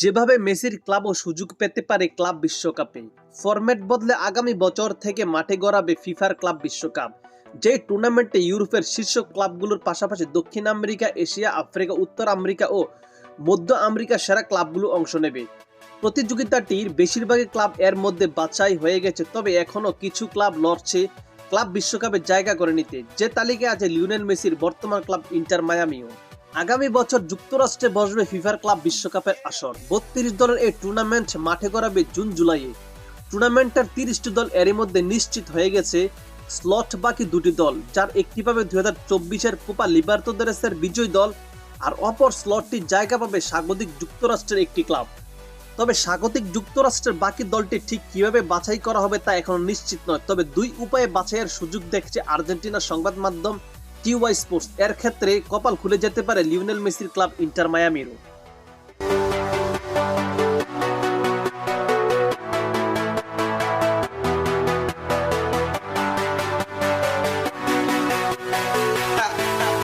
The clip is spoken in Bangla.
যেভাবে মেসির ক্লাবও সুযোগ পেতে পারে ক্লাব বিশ্বকাপে, ফরম্যাট বদলে আগামী বছর থেকে মাঠে গড়াবে ফিফার ক্লাব বিশ্বকাপ, যে টুর্নামেন্টে ইউরোপের শীর্ষ ক্লাবগুলোর পাশাপাশি দক্ষিণ আমেরিকা, এশিয়া, আফ্রিকা, উত্তর আমেরিকা ও মধ্য আমেরিকার সেরা ক্লাবগুলো অংশ নেবে। প্রতিযোগিতাটির বেশিরভাগই ক্লাব এর মধ্যে বাছাই হয়ে গেছে, তবে এখনও কিছু ক্লাব লড়ছে ক্লাব বিশ্বকাপে জায়গা করে নিতে। যে তালিকায় আছে লিওনেল মেসির বর্তমান ক্লাব ইন্টার মায়ামিও। আগামী বছর যুক্তরাষ্ট্রে বসবে ফিফার ক্লাব বিশ্বকাপের আসর। বত্রিশ দলের এই টুর্নামেন্ট মাঠে গড়াবে জুন, জুলাইয়ে। টুর্নামেন্টের তিরিশটি দল এরই মধ্যে নিশ্চিত হয়ে গেছে স্লট বাকি দুটি দল, যার একটি পাবে দুই হাজার চব্বিশের কোপা লিবার্তোদেরেসের বিজয়ী দল আর অপর স্লটটি জায়গা পাবে স্বাগতিক যুক্তরাষ্ট্রের একটি ক্লাব। তবে স্বাগতিক যুক্তরাষ্ট্রের বাকি দলটি ঠিক কীভাবে বাছাই করা হবে তা এখনও নিশ্চিত নয়। তবে দুই উপায়ে বাছাইয়ের সুযোগ দেখছে আর্জেন্টিনার সংবাদ মাধ্যম টিউআই স্পোর্টস। এর ক্ষেত্রে কপাল খুলে যেতে পারে লিওনেল মেসির ক্লাব ইন্টার মায়ামিরও।